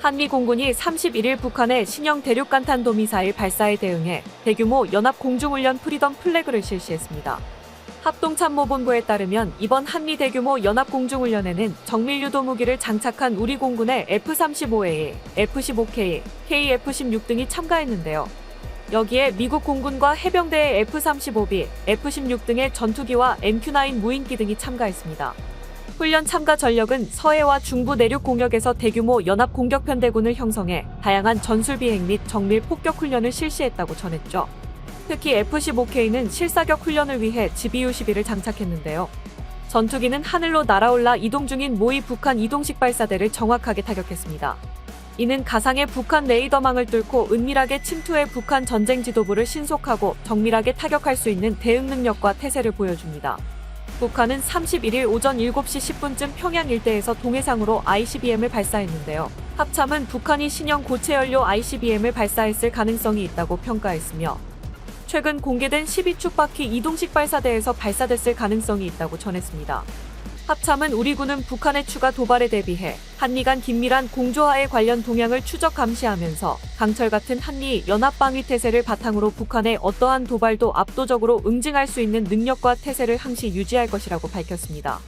한미 공군이 31일 북한의 신형 대륙간탄도 미사일 발사에 대응해 대규모 연합 공중훈련 프리덤 플래그를 실시했습니다. 합동참모본부에 따르면 이번 한미 대규모 연합 공중훈련에는 정밀 유도 무기를 장착한 우리 공군의 F-35A, F-15K, KF-16 등이 참가했는데요. 여기에 미국 공군과 해병대의 F-35B, F-16 등의 전투기와 MQ-9 무인기 등이 참가했습니다. 훈련 참가 전력은 서해와 중부 내륙 공역에서 대규모 연합 공격 편대군을 형성해 다양한 전술 비행 및 정밀 폭격 훈련을 실시했다고 전했죠. 특히 F-15K는 실사격 훈련을 위해 GBU-12를 장착했는데요. 전투기는 하늘로 날아올라 이동 중인 모의 북한 이동식 발사대를 정확하게 타격했습니다. 이는 가상의 북한 레이더망을 뚫고 은밀하게 침투해 북한 전쟁 지도부를 신속하고 정밀하게 타격할 수 있는 대응 능력과 태세를 보여줍니다. 북한은 31일 오전 7시 10분쯤 평양 일대에서 동해상으로 ICBM을 발사했는데요. 합참은 북한이 신형 고체 연료 ICBM을 발사했을 가능성이 있다고 평가했으며 최근 공개된 12축 바퀴 이동식 발사대에서 발사됐을 가능성이 있다고 전했습니다. 합참은 우리 군은 북한의 추가 도발에 대비해 한미 간 긴밀한 공조화에 관련 동향을 추적 감시하면서 강철 같은 한미 연합 방위 태세를 바탕으로 북한의 어떠한 도발도 압도적으로 응징할 수 있는 능력과 태세를 항시 유지할 것이라고 밝혔습니다.